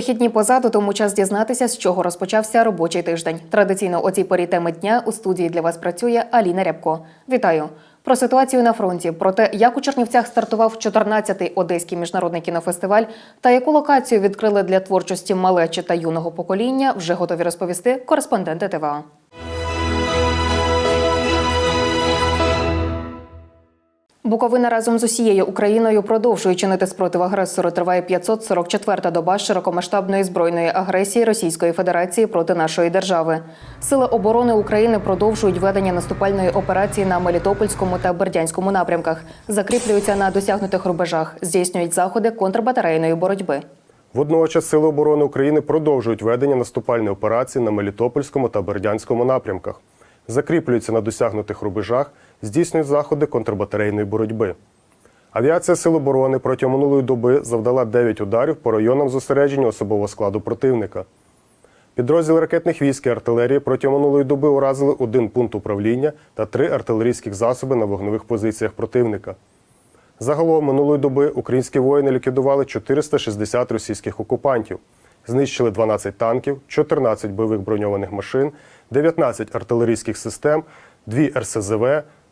Вихідні позаду, тому час дізнатися, з чого розпочався робочий тиждень. Традиційно о цій порі теми дня у студії для вас працює Аліна Рябко. Вітаю! Про ситуацію на фронті, про те, як у Чернівцях стартував 14-й Одеський міжнародний кінофестиваль та яку локацію відкрили для творчості малечі та юного покоління, вже готові розповісти кореспонденти ТВА. Буковина разом з усією Україною продовжує чинити спротив агресору. Триває 544-та доба широкомасштабної збройної агресії Російської Федерації проти нашої держави. Сили оборони України продовжують ведення наступальної операції на Мелітопольському та Бердянському напрямках, закріплюються на досягнутих рубежах, здійснюють заходи контрбатарейної боротьби. Водночас Сили оборони України продовжують ведення наступальної операції на Мелітопольському та Бердянському напрямках, закріплюються на досягнутих рубежах, здійснюють заходи контрбатарейної боротьби. Авіація Сил оборони протягом минулої доби завдала 9 ударів по районам зосередження особового складу противника. Підрозділи ракетних військ і артилерії протягом минулої доби уразили один пункт управління та три артилерійських засоби на вогневих позиціях противника. Загалом минулої доби українські воїни ліквідували 460 російських окупантів, знищили 12 танків, 14 бойових броньованих машин, 19 артилерійських систем, 2 РСЗВ,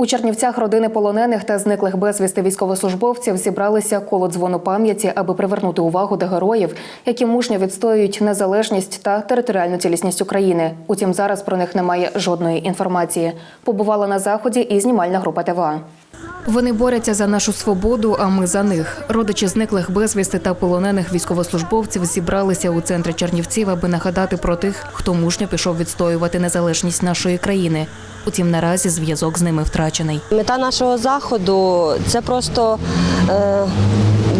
У Чернівцях родини полонених та зниклих безвісти військовослужбовців зібралися коло дзвону пам'яті, аби привернути увагу до героїв, які мужньо відстоюють незалежність та територіальну цілісність України. Утім, зараз про них немає жодної інформації. Побувала на заході і знімальна група ТВА. Вони борються за нашу свободу, а ми за них. Родичі зниклих безвісти та полонених військовослужбовців зібралися у центрі Чернівців, аби нагадати про тих, хто мужньо пішов відстоювати незалежність нашої країни. Утім, наразі зв'язок з ними втрачений. Мета нашого заходу це просто е,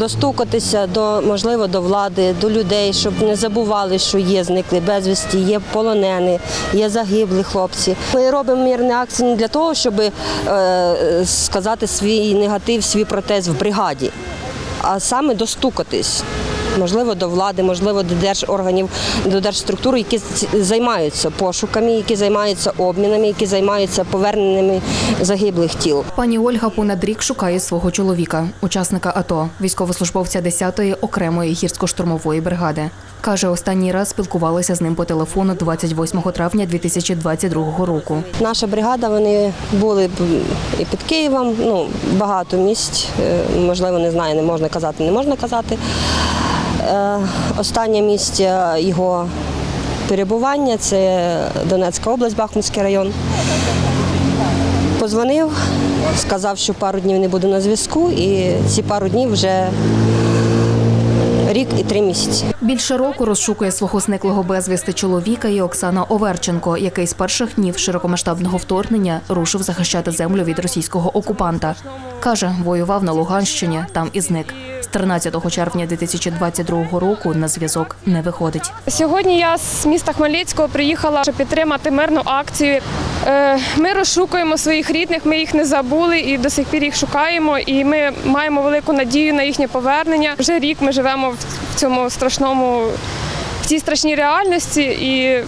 достукатися до можливо до влади, до людей, щоб не забували, що є зникли безвісті, є полонені, є загиблі хлопці. Ми робимо мірні акції не для того, щоб е, сказати свій негатив, свій протест в бригаді, а саме достукатись. Можливо, до влади, можливо, до держорганів, до держструктур, які займаються пошуками, які займаються обмінами, які займаються поверненнями загиблих тіл. Пані Ольга понад рік шукає свого чоловіка, учасника АТО, військовослужбовця 10-ї окремої гірсько-штурмової бригади. Каже, останній раз спілкувалися з ним по телефону 28 травня 2022 року. Наша бригада, вони були і під Києвом, ну, багато місць, е, можливо, не знаю, не можна казати, не можна казати. Е, Останнє місце його перебування це Донецька область, Бахмутський район. Позвонив, сказав, що пару днів не буде на зв'язку, і ці пару днів вже рік і три місяці. Більше року розшукує свого зниклого безвісти чоловіка і Оксана Оверченко, який з перших днів широкомасштабного вторгнення рушив захищати землю від російського окупанта. Каже, воював на Луганщині, там і зник. З 13 червня 2022 року на зв'язок не виходить. Сьогодні я з міста Хмельницького приїхала, щоб підтримати мирну акцію. Е, Ми розшукуємо своїх рідних, ми їх не забули і до сих пір їх шукаємо. І ми маємо велику надію на їхнє повернення. Вже рік ми живемо в цьому страшному, в цій страшній реальності. І...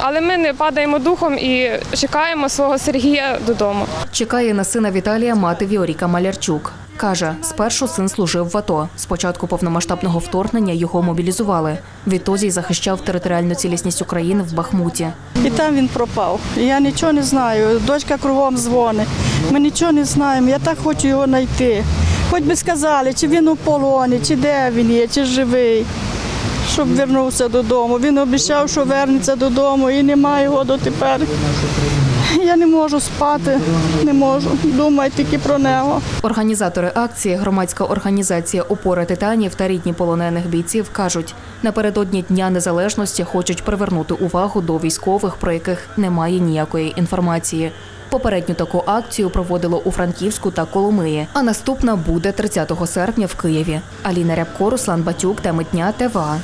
Але ми не падаємо духом і чекаємо свого Сергія додому. Чекає на сина Віталія мати Віоріка Малярчук. Каже, спершу син служив в АТО. Спочатку повномасштабного вторгнення його мобілізували. Відтоді й захищав територіальну цілісність України в Бахмуті. І там він пропав. Я нічого не знаю. Дочка кругом дзвонить. Ми нічого не знаємо. Я так хочу його знайти. Хоч би сказали, чи він у полоні, чи де він є, чи живий, щоб вернувся додому. Він обіцяв, що вернеться додому і немає його дотепер. Я не можу спати, не можу. Думаю тільки про нього. Організатори акції, громадська організація Опора титанів та рідні полонених бійців кажуть, напередодні Дня Незалежності хочуть привернути увагу до військових, про яких немає ніякої інформації. Попередню таку акцію проводило у Франківську та Коломиї, а наступна буде 30 серпня в Києві. Аліна Рябко, Руслан Батюк, теми дня ТВА.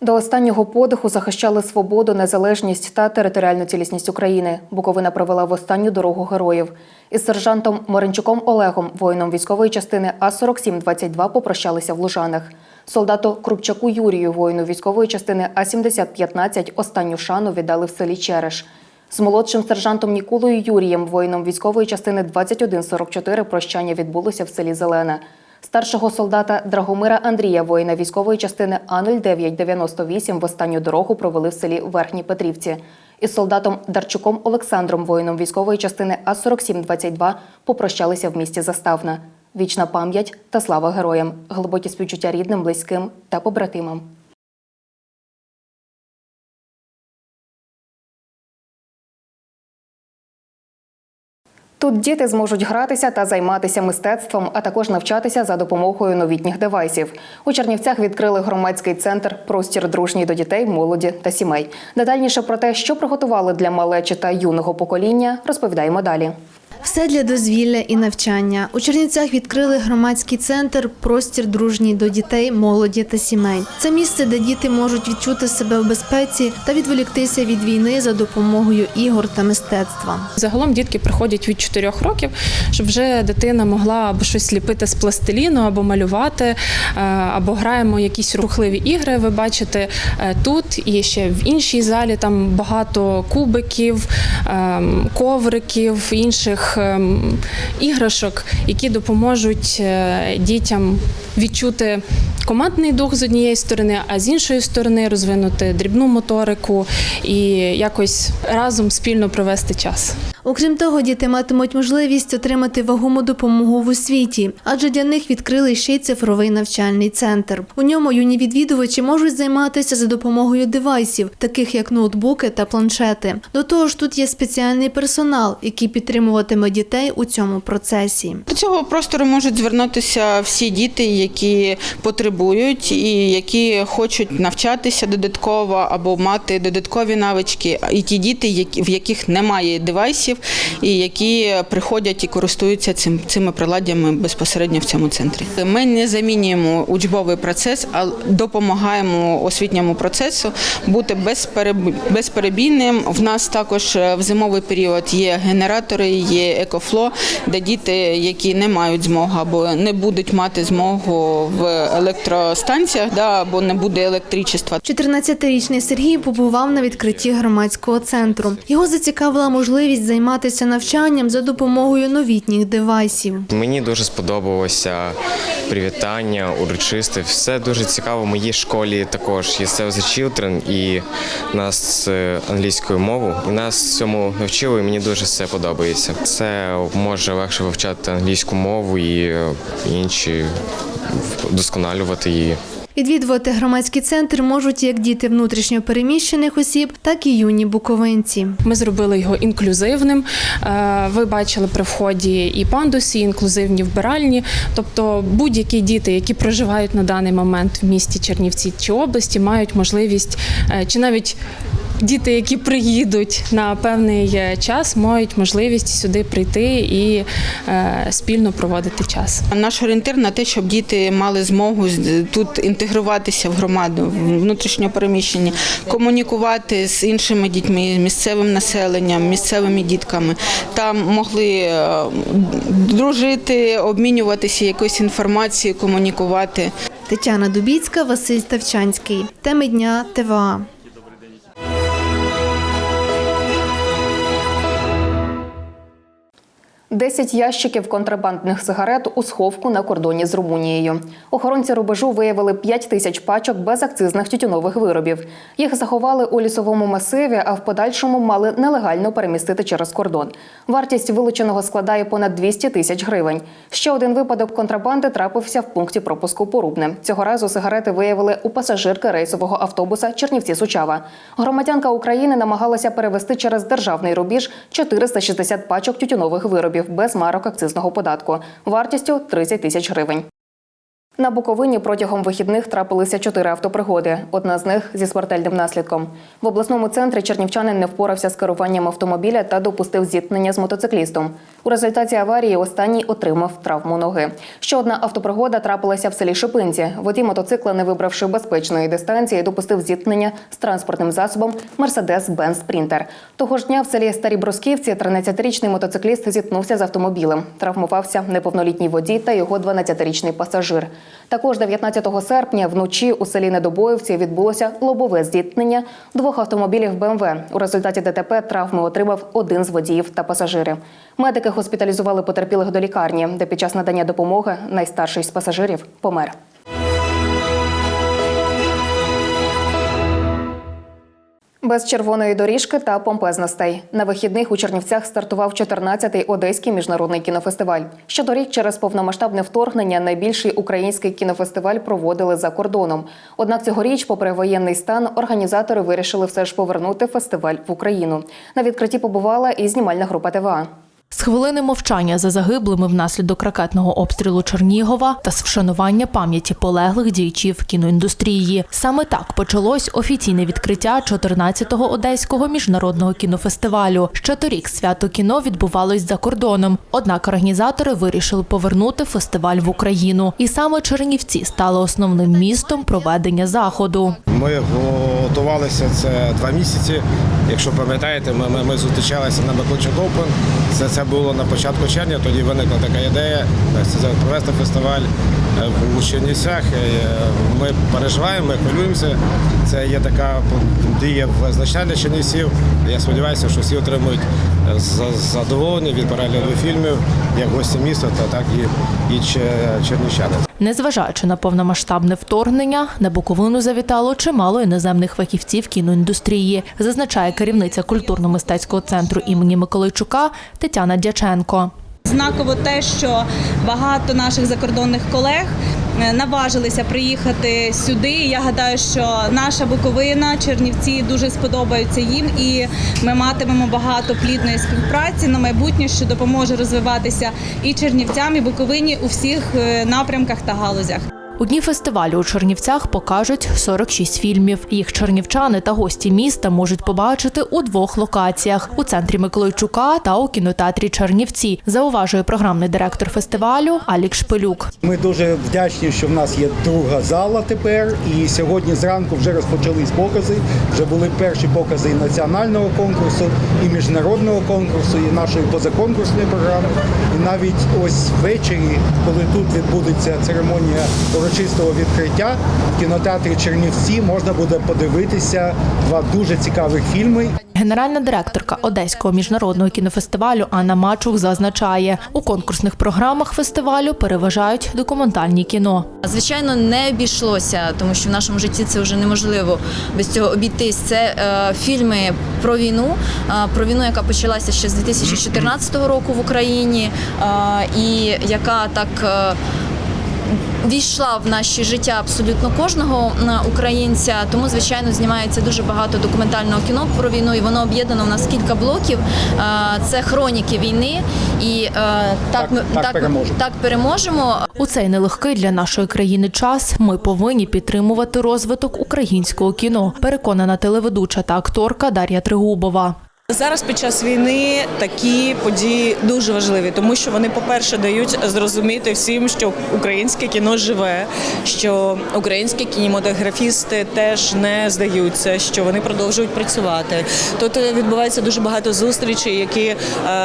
До останнього подиху захищали свободу, незалежність та територіальну цілісність України. Буковина провела в останню дорогу героїв. Із сержантом Моренчуком Олегом, воїном військової частини А4722, попрощалися в Лужанах. Солдату Крупчаку Юрію, воїну військової частини А7015, останню шану віддали в селі Череш. З молодшим сержантом Ніколою Юрієм, воїном військової частини 2144, прощання відбулося в селі Зелене. Старшого солдата Драгомира Андрія, воїна військової частини А0998, в останню дорогу провели в селі Верхній Петрівці. Із солдатом Дарчуком Олександром, воїном військової частини А4722, попрощалися в місті Заставна. Вічна пам'ять та слава героям, глибокі співчуття рідним, близьким та побратимам. Тут діти зможуть гратися та займатися мистецтвом, а також навчатися за допомогою новітніх девайсів. У Чернівцях відкрили громадський центр Простір дружній до дітей, молоді та сімей. Детальніше про те, що приготували для малечі та юного покоління, розповідаємо далі. Все для дозвілля і навчання. У Чернівцях відкрили громадський центр Простір дружній до дітей, молоді та сімей. Це місце, де діти можуть відчути себе в безпеці та відволіктися від війни за допомогою ігор та мистецтва. Загалом дітки приходять від 4 років, щоб вже дитина могла або щось ліпити з пластиліну, або малювати, е, або граємо якісь рухливі ігри. Ви бачите е, тут і ще в іншій залі там багато кубиків, ем, ковриків, інших ем, іграшок, які допоможуть е, дітям відчути командний дух з однієї сторони, а з іншої сторони розвинути дрібну моторику і якось разом спільно провести час. Окрім того, діти матимуть можливість отримати вагому допомогу в освіті, адже для них відкрили ще й цифровий навчальний центр. У ньому юні відвідувачі можуть займатися за допомогою девайсів, таких як ноутбуки та планшети. До того ж, тут є спеціальний персонал, який підтримуватиме дітей у цьому процесі. До цього простору можуть звернутися всі діти, які потребують і які хочуть навчатися додатково або мати додаткові навички. І ті діти, в яких немає девайсів, і які приходять і користуються цим цими приладдями безпосередньо в цьому центрі. Ми не замінюємо учбовий процес, а допомагаємо освітньому процесу бути безпереб- безперебійним. В нас також е, в зимовий період є генератори, є екофло, де діти, які не мають змоги або не будуть мати змогу в електростанціях, да, або не буде електричества, 14-річний Сергій побував на відкритті громадського центру. Його зацікавила можливість займатися навчанням за допомогою новітніх девайсів. Мені дуже сподобалося привітання, урочисте. Все дуже цікаво. В моїй школі також є Save the Children і нас англійською мовою. Нас цьому навчили, і мені дуже все подобається. Це може легше вивчати англійську мову і е, інші вдосконалювати її. Відвідувати громадський центр можуть як діти внутрішньо переміщених осіб, так і юні буковинці. Ми зробили його інклюзивним. Е, Ви бачили при вході і пандусі, і інклюзивні вбиральні. Тобто будь-які діти, які проживають на даний момент в місті Чернівці чи області, мають можливість, е, чи навіть діти, які приїдуть на певний е, час, мають можливість сюди прийти і е, спільно проводити час. Наш орієнтир на те, щоб діти мали змогу тут інтегруватися в громаду, внутрішньо переміщені, комунікувати з іншими дітьми, місцевим населенням, місцевими дітками. Там могли е, дружити, обмінюватися якоюсь інформацією, комунікувати. Тетяна Дубіцька, Василь Ставчанський. Теми дня ТВА. Десять ящиків контрабандних сигарет у сховку на кордоні з Румунією. Охоронці рубежу виявили 5 тисяч пачок безакцизних тютюнових виробів. Їх заховали у лісовому масиві, а в подальшому мали нелегально перемістити через кордон. Вартість вилученого складає понад 200 тисяч гривень. Ще один випадок контрабанди трапився в пункті пропуску Порубне. Цього разу сигарети виявили у пасажирки рейсового автобуса Чернівці Сучава. Громадянка України намагалася перевезти через державний рубіж 460 пачок тютюнових виробів без марок акцизного податку вартістю 30 тисяч гривень. На Буковині протягом вихідних трапилися чотири автопригоди. Одна з них зі смертельним наслідком. В обласному центрі чернівчанин не впорався з керуванням автомобіля та допустив зіткнення з мотоциклістом. У результаті аварії останній отримав травму ноги. Ще одна автопригода трапилася в селі Шипинці. Водій мотоцикла, не вибравши безпечної дистанції, допустив зіткнення з транспортним засобом Мерседес Бен Спрінтер. Того ж дня в селі Старі Бросківці 13-річний мотоцикліст зіткнувся з автомобілем. Травмувався неповнолітній водій та його 12-річний пасажир. Також 19 серпня вночі у селі Недобоївці відбулося лобове зіткнення двох автомобілів БМВ. У результаті ДТП травми отримав один з водіїв та пасажири. Медики госпіталізували потерпілих до лікарні, де під час надання допомоги найстарший з пасажирів помер. Без червоної доріжки та помпезностей на вихідних у Чернівцях стартував 14-й одеський міжнародний кінофестиваль. Щодорік через повномасштабне вторгнення найбільший український кінофестиваль проводили за кордоном. Однак цьогоріч, попри воєнний стан, організатори вирішили все ж повернути фестиваль в Україну. На відкритті побувала і знімальна група ТВА. З хвилини мовчання за загиблими внаслідок ракетного обстрілу Чернігова та з вшанування пам'яті полеглих діячів кіноіндустрії. Саме так почалось офіційне відкриття 14-го одеського міжнародного кінофестивалю. Ще торік свято кіно відбувалось за кордоном. Однак організатори вирішили повернути фестиваль в Україну, і саме Чернівці стали основним містом проведення заходу. Ми готувалися це два місяці. Якщо пам'ятаєте, ми, ми, ми зустрічалися на Open. Це, це було на початку червня. Тоді виникла така ідея провести фестиваль е, в- Чернівцях. Е, Ми переживаємо, ми хвилюємося. Це є така дія визначна для Чернівців. Я сподіваюся, що всі отримують е, задоволення від перегляду фільмів як гості міста, та так і, і чернівчани. Незважаючи на повномасштабне вторгнення, на Буковину завітало чимало іноземних фахівців кіноіндустрії, зазначає керівниця культурно-мистецького центру імені Миколайчука Тетяна Дяченко. Знаково те, що багато наших закордонних колег е, наважилися приїхати сюди. Я гадаю, що наша Буковина, Чернівці дуже сподобаються їм, і ми матимемо багато плідної співпраці на майбутнє, що допоможе розвиватися і Чернівцям, і Буковині у всіх е, напрямках та галузях. У дні фестивалю у Чернівцях покажуть 46 фільмів. Їх чернівчани та гості міста можуть побачити у двох локаціях у центрі Миколайчука та у кінотеатрі Чернівці. Зауважує програмний директор фестивалю Алік Шпилюк. Ми дуже вдячні, що в нас є друга зала тепер. І сьогодні зранку вже розпочались покази. Вже були перші покази і національного конкурсу, і міжнародного конкурсу, і нашої позаконкурсної програми. І навіть ось ввечері, коли тут відбудеться церемонія урочистого відкриття, в кінотеатрі Чернівці можна буде подивитися два дуже цікавих фільми. Генеральна директорка Одеського міжнародного кінофестивалю Анна Мачух зазначає, у конкурсних програмах фестивалю переважають документальні кіно. Звичайно, не обійшлося, тому що в нашому житті це вже неможливо без цього обійтись. Це е, фільми про війну, е, про війну, яка почалася ще з 2014 року в Україні, е, і яка так. е, Війшла в наші життя абсолютно кожного українця, тому звичайно знімається дуже багато документального кіно про війну, і воно об'єднано в нас кілька блоків. Це хроніки війни, і е, так, ми так переможемо. так переможемо. У цей нелегкий для нашої країни час ми повинні підтримувати розвиток українського кіно. Переконана телеведуча та акторка Дар'я Тригубова. Зараз під час війни такі події дуже важливі, тому що вони, по-перше, дають зрозуміти всім, що українське кіно живе, що українські кінематографісти теж не здаються, що вони продовжують працювати. Тут відбувається дуже багато зустрічей, які е,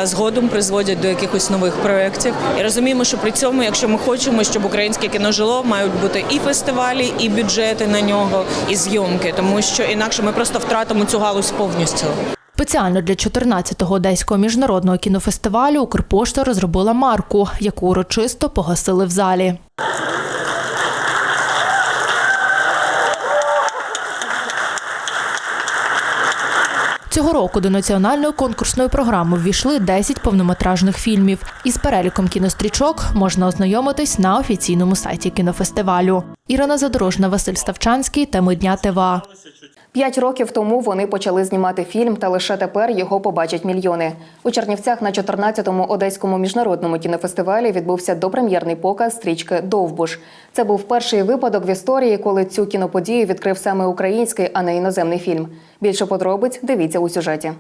згодом призводять до якихось нових проєктів. І розуміємо, що при цьому, якщо ми хочемо, щоб українське кіно жило, мають бути і фестивалі, і бюджети на нього, і зйомки, тому що інакше ми просто втратимо цю галузь повністю. Спеціально для 14-го одеського міжнародного кінофестивалю Укрпошта розробила марку, яку урочисто погасили в залі. Цього року до національної конкурсної програми ввійшли 10 повнометражних фільмів. Із переліком кінострічок можна ознайомитись на офіційному сайті кінофестивалю. Ірина Задорожна, Василь Ставчанський. Теми дня ТВА. П'ять років тому вони почали знімати фільм, та лише тепер його побачать мільйони. У Чернівцях на 14-му одеському міжнародному кінофестивалі відбувся допрем'єрний показ стрічки Довбуш. Це був перший випадок в історії, коли цю кіноподію відкрив саме український, а не іноземний фільм. Більше подробиць дивіться у сюжеті.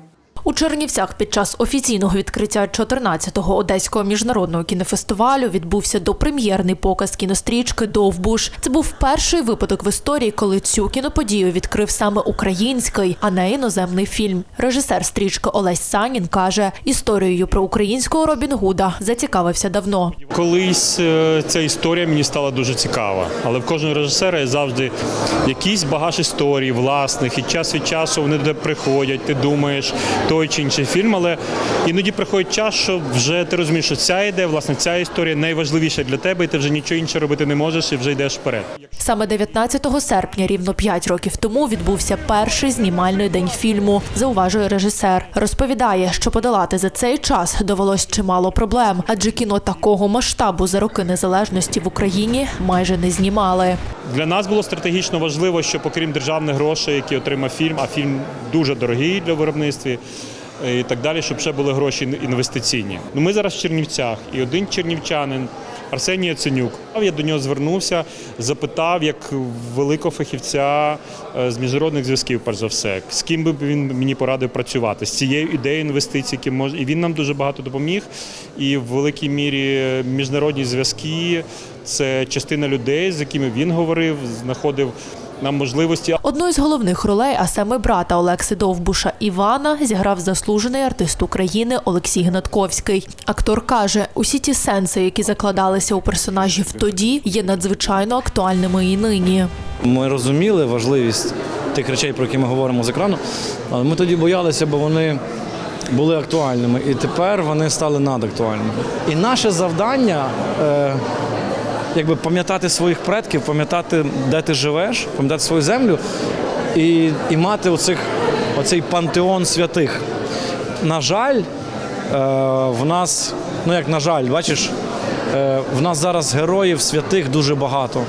У Чернівцях під час офіційного відкриття 14-го одеського міжнародного кінофестивалю відбувся допрем'єрний показ кінострічки Довбуш. Це був перший випадок в історії, коли цю кіноподію відкрив саме український, а не іноземний фільм. Режисер стрічки Олесь Санін каже, історією про українського Робін Гуда зацікавився давно. Колись е, ця історія мені стала дуже цікава, але в кожного режисера є завжди якийсь багаж історій власних, і час від часу вони туди приходять. Ти думаєш той чи інший фільм, але іноді приходить час, що вже ти розумієш, що ця ідея, власне, ця історія найважливіша для тебе, і ти вже нічого інше робити не можеш і вже йдеш вперед. Саме 19 серпня, рівно 5 років тому, відбувся перший знімальний день фільму. Зауважує режисер. Розповідає, що подолати за цей час довелось чимало проблем, адже кіно такого масштабу за роки незалежності в Україні майже не знімали. Для нас було стратегічно важливо, що окрім державних грошей, які отримав фільм, а фільм дуже дорогий для виробництва. І так далі, щоб ще були гроші інвестиційні. Ну ми зараз в Чернівцях, і один чернівчанин Арсеній Яценюк. Я до нього звернувся, запитав як великого фахівця е, з міжнародних зв'язків, перш за все, з ким би він мені порадив працювати з цією ідеєю інвестицій, які може, і він нам дуже багато допоміг. І в великій мірі міжнародні зв'язки це частина людей, з якими він говорив, знаходив нам можливості. Одну з головних ролей, а саме брата Олекси Довбуша Івана, зіграв заслужений артист України Олексій Гнатковський. Актор каже, усі ті сенси, які закладалися у персонажів тоді, є надзвичайно актуальними і нині. Ми розуміли важливість тих речей, про які ми говоримо з екрану, але ми тоді боялися, бо вони були актуальними, і тепер вони стали надактуальними. І наше завдання. Якби пам'ятати своїх предків, пам'ятати, де ти живеш, пам'ятати свою землю і і мати оцих, оцей пантеон святих. На жаль, е, в нас, ну як на жаль, бачиш, е, в нас зараз героїв святих дуже багато.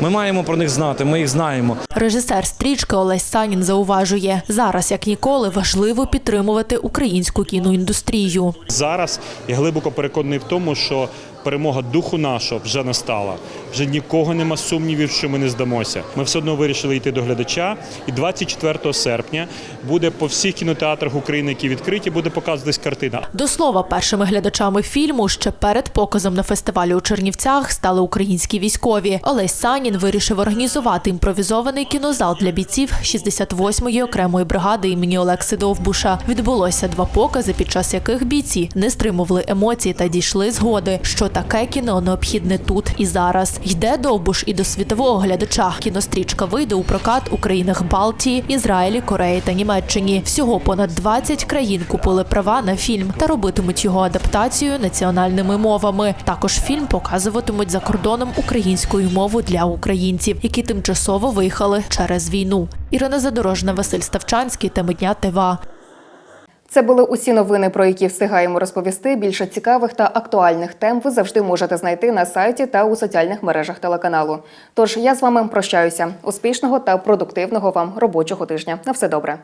Ми маємо про них знати, ми їх знаємо. Режисер стрічки Олесь Санін зауважує, зараз як ніколи важливо підтримувати українську кіноіндустрію. Зараз я глибоко переконаний в тому, що перемога духу нашого вже настала. Вже нікого нема сумнівів, що ми не здамося. Ми все одно вирішили йти до глядача. І 24 серпня буде по всіх кінотеатрах України, які відкриті, буде показуватись картина. До слова, першими глядачами фільму ще перед показом на фестивалі у Чернівцях стали українські військові. Олесь Санін вирішив організувати імпровізований кінозал для бійців 68-ї окремої бригади імені Олекси Довбуша. Відбулося два покази, під час яких бійці не стримували емоцій та дійшли згоди, що таке кіно необхідне тут і зараз. Йде Довбуш і до світового глядача. Кінострічка вийде у прокат у країнах Балтії, Ізраїлі, Кореї та Німеччині. Всього понад 20 країн купили права на фільм та робитимуть його адаптацію національними мовами. Також фільм показуватимуть за кордоном українською мовою для українців, які тимчасово виїхали через війну. Ірина Задорожна, Василь Ставчанський, теми дня ТВА. Це були усі новини, про які встигаємо розповісти. Більше цікавих та актуальних тем ви завжди можете знайти на сайті та у соціальних мережах телеканалу. Тож я з вами прощаюся. Успішного та продуктивного вам робочого тижня. На все добре.